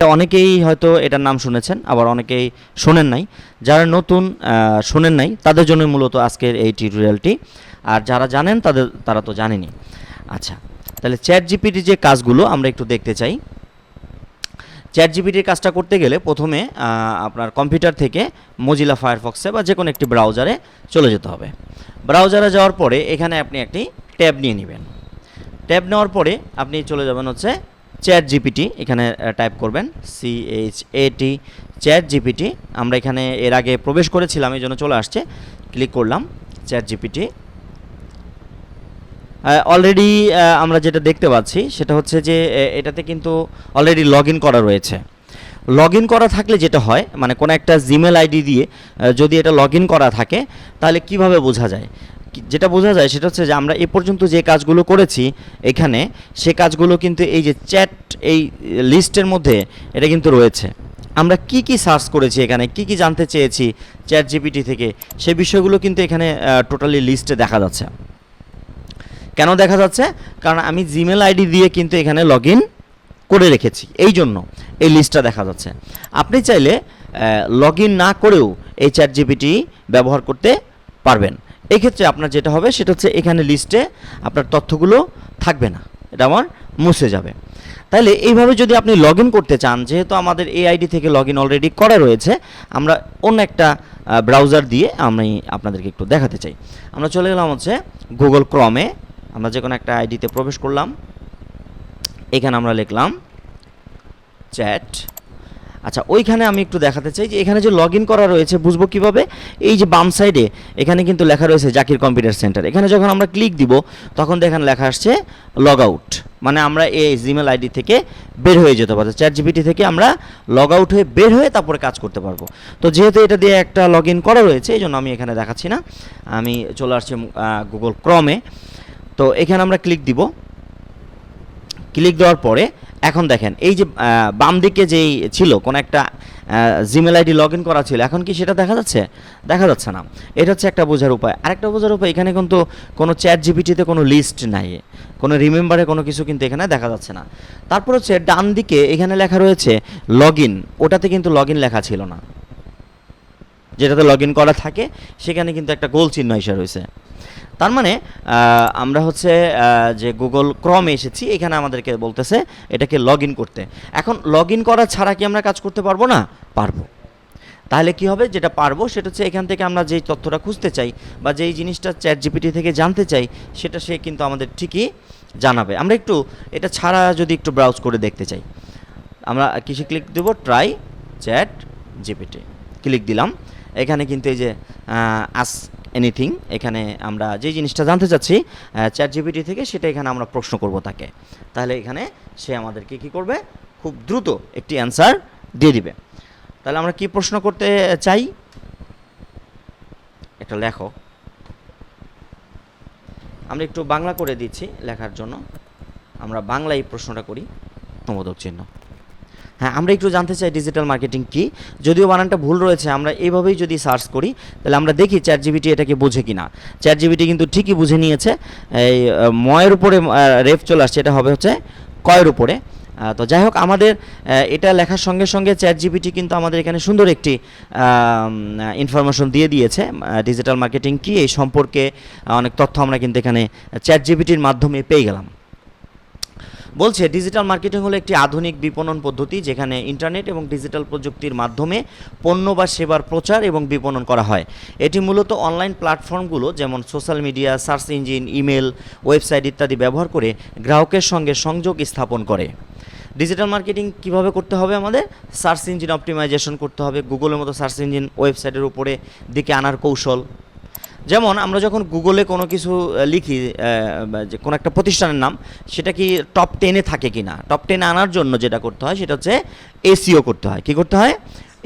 অনেকেই হয়তো এটার নাম শুনেছেন, আবার অনেকেই শোনেন নাই। যারা নতুন শোনেন নাই, তাদের জন্য মূলত আজকের এই টিউটোরিয়ালটি আর যারা জানেন, তাদের, তারা তো জানেনই। আচ্ছা তাহলে চ্যাট জিপিটি যে কাজগুলো আমরা একটু দেখতে চাই। চ্যাট জিপিটির কাজটা করতে গেলে প্রথমে আপনার কম্পিউটার থেকে মজিলা ফায়ারফক্সে বা যে কোনো একটি ব্রাউজারে চলে যেতে হবে। ব্রাউজারে যাওয়ার পরে এখানে আপনি একটি ট্যাব নিয়ে নেবেন। ট্যাব নেওয়ার পরে আপনি চলে যাবেন হচ্ছে চ্যাট জিপিটি এখানে টাইপ করবেন C H A T Chat GPT আমরা এখানে এর আগে প্রবেশ করেছিলাম, এই জন্য চলে আসছে। ক্লিক করলাম চ্যাট জিপিটি অলরেডি আমরা যেটা দেখতে পাচ্ছি, সেটা হচ্ছে যে এটাতে কিন্তু অলরেডি লগ করা রয়েছে। লগ করা থাকলে যেটা হয় মানে কোনো একটা জিমেল আইডি দিয়ে যদি এটা লগ করা থাকে, তাহলে কীভাবে বোঝা যায়? যেটা বোঝা যায় সেটা হচ্ছে যে আমরা এ পর্যন্ত যে কাজগুলো করেছি এখানে, সে কাজগুলো কিন্তু এই যে চ্যাট, এই লিস্টের মধ্যে এটা কিন্তু রয়েছে। আমরা কি কি সার্চ করেছি এখানে, কি কি জানতে চেয়েছি চ্যাট জিপিটি থেকে, সে বিষয়গুলো কিন্তু এখানে টোটালি লিস্টে দেখা যাচ্ছে। কেন দেখা যাচ্ছে? কারণ আমি জিমেল আইডি দিয়ে কিন্তু এখানে লগ ইন করে রেখেছি। এই জন্য এই লিস্টটা দেখা যাচ্ছে। আপনি চাইলে লগ ইন না করেও এই চ্যাট জিপিটি ব্যবহার করতে পারবেন। এই ক্ষেত্রে আপনার যেটা হবে সেটা হচ্ছে এখানে লিস্টে আপনার তথ্যগুলো থাকবে না। এটা আমার মুছে যাবে। তাহলে এইভাবে যদি আপনি লগ করতে চান, যেহেতু আমাদের এই আইডি থেকে লগ অলরেডি করা রয়েছে, আমরা অন্য একটা ব্রাউজার দিয়ে আমি আপনাদেরকে একটু দেখাতে চাই। আমরা চলে গেলাম হচ্ছে গুগল ক্রমে আমরা যে কোনো একটা আইডিতে প্রবেশ করলাম। এখানে আমরা লিখলাম চ্যাট আচ্ছা ওইখানে আমি একটু দেখাতে চাই যে এখানে যে লগ ইন করা রয়েছে, বুঝব কীভাবে? এই যে বাম সাইডে এখানে কিন্তু লেখা রয়েছে জাকির কম্পিউটার সেন্টার এখানে যখন আমরা ক্লিক দিব, তখন দেখেন লেখা আসছে লগ আউট মানে আমরা এই জিমেল আইডি থেকে বের হয়ে যেতে পারব। চ্যাট জিপিটি থেকে আমরা লগ আউট হয়ে বের হয়ে তারপরে কাজ করতে পারব। তো যেহেতু এটা দিয়ে একটা লগ ইন করা রয়েছে, এই জন্য আমি এখানে দেখাচ্ছি না। আমি চলে আসছি গুগল ক্রমে তো এখানে আমরা ক্লিক দিব। ক্লিক দেওয়ার পরে এখন দেখেন, এই যে বাম দিকে যেই ছিল, কোনো একটা জিমেল আইডি লগ ইন করা ছিল, এখন কি সেটা দেখা যাচ্ছে? দেখা যাচ্ছে না। এটা হচ্ছে একটা বোঝার উপায়। আরেকটা বোঝার উপায়, এখানে কিন্তু কোনো চ্যাট জিপিটিতে কোনো লিস্ট নাই। কোনো রিমেম্বারে কোনো কিছু কিন্তু এখানে দেখা যাচ্ছে না। তারপর হচ্ছে, ডান দিকে এখানে লেখা রয়েছে লগ ইন ওটাতে কিন্তু লগ ইন লেখা ছিল না। যেটাতে লগ ইন করা থাকে, সেখানে কিন্তু একটা গোল চিহ্ন এসে রয়েছে। তার মানে আমরা হচ্ছে যে গুগল ক্রমে এসেছি, এখানে আমাদেরকে বলতেছে এটাকে লগ ইন করতে। এখন লগ ইন করা ছাড়া কি আমরা কাজ করতে পারব না? পারব। তাহলে কি হবে? যেটা পারব সেটা হচ্ছে এখান থেকে আমরা যেই তথ্যটা খুঁজতে চাই বা যেই জিনিসটা চ্যাট জিপিটি থেকে জানতে চাই, সেটা সে কিন্তু আমাদের ঠিকই জানাবে। আমরা একটু, এটা ছাড়া যদি একটু ব্রাউজ করে দেখতে চাই। আমরা কিসে ক্লিক দেবো? ট্রাই চ্যাট জিপিটি ক্লিক দিলাম। এখানে কিন্তু এই যে আস এনিথিং এখানে আমরা যে জিনিসটা জানতে চাচ্ছি চ্যাট জিপিটি থেকে সেটা এখানে আমরা প্রশ্ন করব তাকে। তাহলে এখানে সে আমাদেরকে কি করবে? খুব দ্রুত একটি অ্যান্সার দিয়ে দিবে। তাহলে আমরা কি প্রশ্ন করতে চাই? একটা লেখো আমরা একটু বাংলা করে দিচ্ছি লেখার জন্য। আমরা বাংলায় প্রশ্নটা করি। অনুমোদক চিহ্ন। হ্যাঁ আমরা একটু জানতে চাই ডিজিটাল মার্কেটিং কি? যদিও বানানটা ভুল রয়েছে, আমরা এইভাবেই যদি সার্চ করি, তাহলে আমরা দেখি চ্যাট জিবিটি এটাকে বোঝে কি না চ্যাট জিবিটি কিন্তু ঠিকই বুঝে নিয়েছে, এই ময়ের উপরে রেফ চলে আসছে, এটা হবে হচ্ছে কয়ের উপরে। তো যাই হোক, আমাদের এটা লেখার সঙ্গে সঙ্গে চ্যাট জিবিটি কিন্তু আমাদের এখানে সুন্দর একটি ইনফরমেশন দিয়ে দিয়েছে। ডিজিটাল মার্কেটিং কি, এই সম্পর্কে অনেক তথ্য আমরা কিন্তু এখানে চ্যাট জিবিটির মাধ্যমে পেয়ে গেলাম। বলছে ডিজিটাল মার্কেটিং হলো একটি আধুনিক বিপণন পদ্ধতি যেখানে ইন্টারনেট এবং ডিজিটাল প্রযুক্তির মাধ্যমে পণ্য বা সেবার প্রচার এবং বিপণন করা হয়। এটি মূলত অনলাইন প্ল্যাটফর্মগুলো যেমন social media search engine email website ইত্যাদি ব্যবহার করে গ্রাহকের সঙ্গে সংযোগ স্থাপন করে। ডিজিটাল মার্কেটিং কীভাবে করতে হবে আমাদের? সার্চ ইঞ্জিন অপটিমাইজেশন করতে হবে। গুগলের মতো সার্চ ইঞ্জিন ওয়েবসাইটের উপরে দিকে আনার কৌশল। যেমন আমরা যখন গুগলে কোনো কিছু লিখি যে কোনো একটা প্রতিষ্ঠানের নাম, সেটা কি টপ টেনে থাকে কি না টপ টেনে আনার জন্য যেটা করতে হয়, সেটা হচ্ছে এসিও করতে হয়। কি করতে হয়?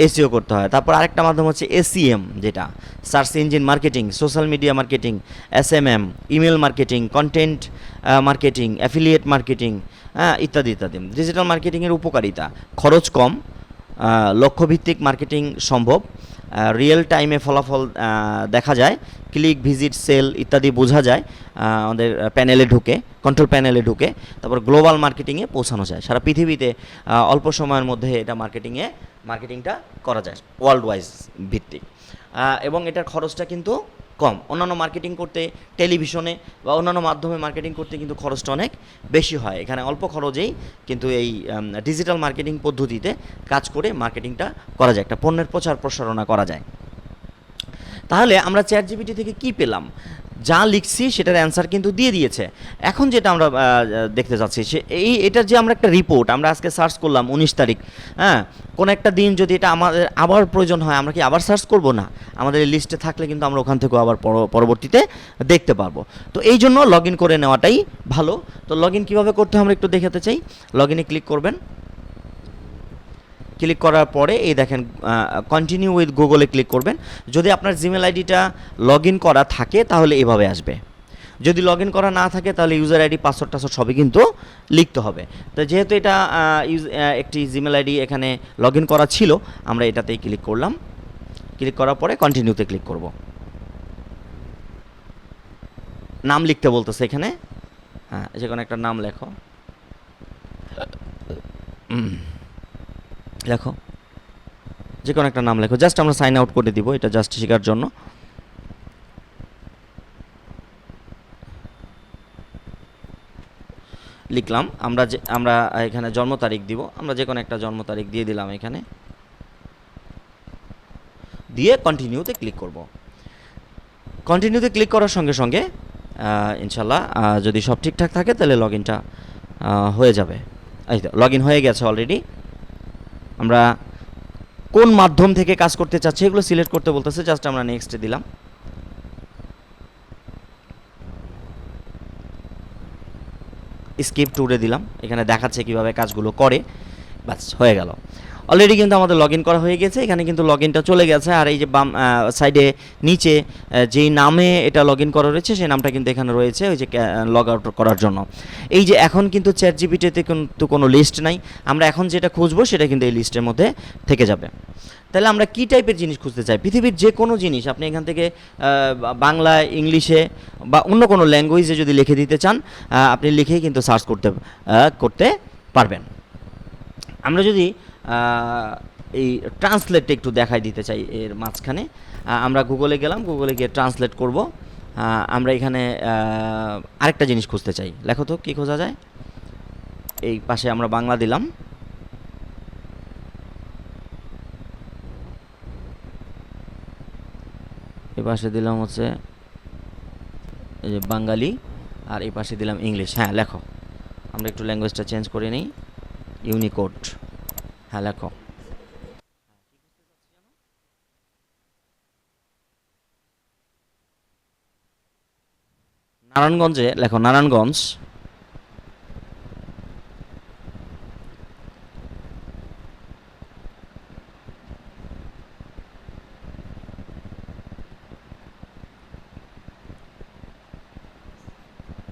এসিও করতে হয়। তারপর আরেকটা মাধ্যম হচ্ছে এসিএম যেটা। Search engine marketing social media marketing S M M email marketing content marketing affiliate marketing হ্যাঁ ইত্যাদি ইত্যাদি। ডিজিটাল মার্কেটিংয়ের উপকারিতা। খরচ কম লক্ষ্যভিত্তিক মার্কেটিং সম্ভব। রিয়েল টাইমে ফলাফল দেখা যায়। ক্লিক ভিজিট সেল ইত্যাদি বোঝা যায় আমাদের প্যানেলে ঢুকে কন্ট্রোল প্যানেলে ঢুকে, তারপর গ্লোবাল মার্কেটিংয়ে পৌঁছানো যায়। সারা পৃথিবীতে অল্প সময়ের মধ্যে এটা মার্কেটিংয়ে মার্কেটিংটা করা যায় ওয়ার্ল্ড ওয়াইজ ভিত্তিক এবং এটার খরচটা কিন্তু কম। অন্যান্য মার্কেটিং করতে টেলিভিশনে বা অন্যান্য মাধ্যমে মার্কেটিং করতে কিন্তু খরচটা অনেক বেশি হয়। এখানে অল্প খরচেই কিন্তু এই ডিজিটাল মার্কেটিং পদ্ধতিতে কাজ করে মার্কেটিংটা করা যায়। একটা পণ্যের প্রচার প্রসারণা করা যায়। তাহলে আমরা চ্যাট জিপিটি থেকে কি পেলাম? যা লিখছি সেটার অ্যান্সার কিন্তু দিয়ে দিয়েছে। এখন যেটা আমরা দেখতে যাচ্ছি, সে এই এটার যে আমরা একটা রিপোর্ট আমরা আজকে সার্চ করলাম উনিশ তারিখ হ্যাঁ? কোনো একটা দিন যদি এটা আমাদের আবার প্রয়োজন হয়, আমরা কি আবার সার্চ করব? না, আমাদের এই লিস্টে থাকলে কিন্তু আমরা ওখান থেকেও আবার পর- পরবর্তীতে দেখতে পারব। তো এই জন্য লগ ইন করে নেওয়াটাই ভালো। তো লগ ইন কীভাবে করতে হয় আমরা একটু দেখাতে চাই। লগ ক্লিক করবেন। ক্লিক করার পরে এই দেখেন কন্টিনিউ উইথ গুগলে ক্লিক করবেন। যদি আপনার জিমেল আইডিটা লগ ইন করা থাকে, তাহলে এভাবে আসবে। যদি লগ ইন করা না থাকে, তাহলে ইউজার আইডি পাসওয়ার্ড টাসওয়ার্ড সবই কিন্তু লিখতে হবে। তো যেহেতু এটা একটি জিমেল আইডি এখানে লগ ইন করা ছিল, আমরা এটাতেই ক্লিক করলাম। ক্লিক করার পরে কন্টিনিউতে ক্লিক করব। নাম লিখতে বলতেছে এখানে। হ্যাঁ যে কোনো একটা নাম লেখো। লেখো। যে কোনো একটা নাম লেখো। জাস্ট আমরা সাইন আউট করে দিব, এটা জাস্ট শেখার জন্য। লিখলাম, আমরা যে, আমরা এখানে জন্ম তারিখ দিব। আমরা যে কোনো একটা জন্ম তারিখ দিয়ে দিলাম এখানে। দিয়ে কন্টিনিউতে ক্লিক করব। কন্টিনিউতে ক্লিক করার সঙ্গে সঙ্গে ইনশাল্লাহ যদি সব ঠিকঠাক থাকে, তাহলে লগ ইনটা হয়ে যাবে। এই তো লগ ইন হয়ে গেছে অলরেডি আমরা কোন মাধ্যম থেকে কাজ করতে চাচ্ছি এগুলো সিলেক্ট করতে বলতেছে, জাস্ট আমরা নেক্সটে দিলাম। স্কিপ টুরে দিলাম, এখানে দেখাচ্ছে কীভাবে কাজগুলো করে বাস হয়ে গেল। অলরেডি কিন্তু আমাদের লগ ইন করা হয়ে গেছে এখানে কিন্তু লগ ইনটা চলে গেছে আর এই যে বাম সাইডে নিচে যেই নামে এটা লগ ইন করা রয়েছে সেই নামটা কিন্তু এখানে রয়েছে ওই যে লগ আউট করার জন্য। এই যে এখন কিন্তু চ্যাট জিপিটিতে কিন্তু কোনো লিস্ট নাই আমরা এখন যেটা খুঁজবো সেটা কিন্তু এই লিস্টের মধ্যে থেকে যাবে। তাহলে আমরা কী টাইপের জিনিস খুঁজতে চাই? পৃথিবীর যে কোনো জিনিস আপনি এখান থেকে আহ, বা- বাংলায় ইংলিশে বা অন্য কোনো ল্যাঙ্গুয়েজে যদি লিখে দিতে চান আপনি লিখেই কিন্তু সার্চ করতে করতে পারবেন। আমরা যদি এই ট্রান্সলেটটা একটু দেখাই দিতে চাই এর মাঝখানে। আমরা গুগলে গেলাম গুগলে গিয়ে ট্রান্সলেট করব। আমরা এখানে আরেকটা জিনিস খুঁজতে চাই। লেখো তো, কী খোঁজা যায়? এই পাশে আমরা বাংলা দিলাম। এই পাশে দিলাম হচ্ছে, এই যে বাঙালি, আর এই পাশে দিলাম ইংলিশ হ্যাঁ লেখো। আমরা একটু ল্যাঙ্গুয়েজটা চেঞ্জ করে নিই। ইউনিকোড হ্যাঁ লেখো নারায়ণগঞ্জে, লেখো, নারায়ণগঞ্জ।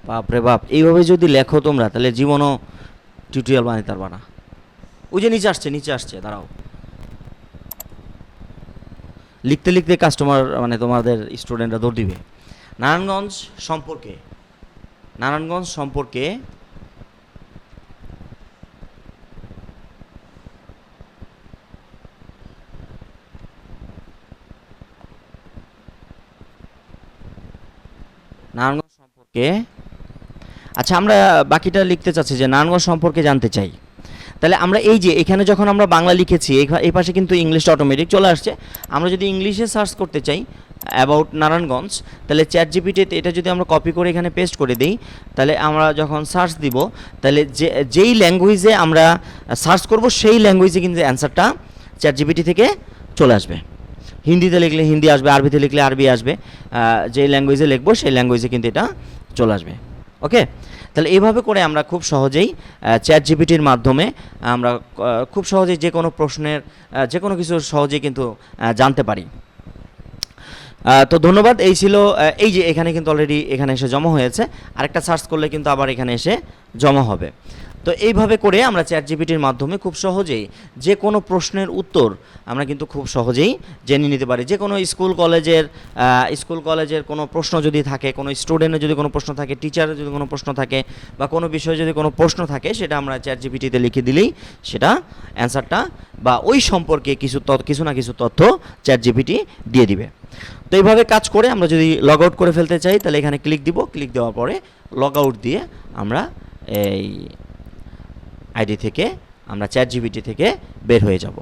বাপরে বাপ, এইভাবে যদি লেখো তোমরা, তাহলে জীবনও টিউটোরিয়াল বানাতে পারবা না। ওই যে নিচে আসছে নিচে আসছে, দাঁড়াও। লিখতে লিখতে কাস্টমার মানে তোমাদের স্টুডেন্টরা দৌড় দিবে। নারায়ণগঞ্জ সম্পর্কে নারায়ণগঞ্জ সম্পর্কে নারায়ণগঞ্জ সম্পর্কে আচ্ছা আমরা বাকিটা লিখতে চাচ্ছি যে নারায়ণগঞ্জ সম্পর্কে জানতে চাই। তাহলে আমরা এই যে, এখানে যখন আমরা বাংলা লিখেছি এই- পাশে কিন্তু ইংলিশটা অটোমেটিক চলে আসছে। আমরা যদি ইংলিশে সার্চ করতে চাই অ্যাবাউট নারায়ণগঞ্জ তাহলে চ্যাট জিপিটিতে এটা যদি আমরা কপি করে এখানে পেস্ট করে দিই, তাহলে আমরা যখন সার্চ দিব, তাহলে যে, যেই ল্যাঙ্গুয়েজে আমরা সার্চ করব, সেই ল্যাঙ্গুয়েজে কিন্তু অ্যান্সারটা চ্যাট জিপিটি থেকে চলে আসবে। হিন্দিতে লিখলে হিন্দি আসবে, আরবিতে লিখলে আরবি আসবে যেই ল্যাঙ্গুয়েজে লিখব, সেই ল্যাঙ্গুয়েজে কিন্তু এটা চলে আসবে। ওকে তাহলে এইভাবে করে আমরা খুব সহজেই চ্যাট জিপিটির মাধ্যমে আমরা খুব সহজেই যে কোনো প্রশ্নের যে কোনো কিছু সহজেই কিন্তু জানতে পারি। তো ধন্যবাদ, এই ছিল এই যে এখানে কিন্তু অলরেডি এখানে এসে জমা হয়েছে। আরেকটা সার্চ করলে কিন্তু আবার এখানে এসে জমা হবে। তো এইভাবে করে আমরা চ্যাট জিপিটির মাধ্যমে খুব সহজেই যে কোনো প্রশ্নের উত্তর আমরা কিন্তু খুব সহজেই জেনে নিতে পারি। যে কোনো স্কুল, কলেজের স্কুল, কলেজের কোনো প্রশ্ন যদি থাকে, কোনো স্টুডেন্টের যদি কোনো প্রশ্ন থাকে টিচারের যদি কোনো প্রশ্ন থাকে, বা কোনো বিষয়ে যদি কোনো প্রশ্ন থাকে, সেটা আমরা চ্যাট জিপিটিতে লিখে দিলেই সেটা অ্যান্সারটা বা ওই সম্পর্কে কিছু কিছু না কিছু তথ্য চ্যাট জিপিটি দিয়ে দিবে। তো এইভাবে কাজ করে আমরা যদি লগ আউট করে ফেলতে চাই, তাহলে এখানে ক্লিক দিব। ক্লিক দেওয়ার পরে লগ আউট দিয়ে আমরা এই আইডি থেকে আমরা চ্যাট জিবিটি থেকে বের হয়ে যাব।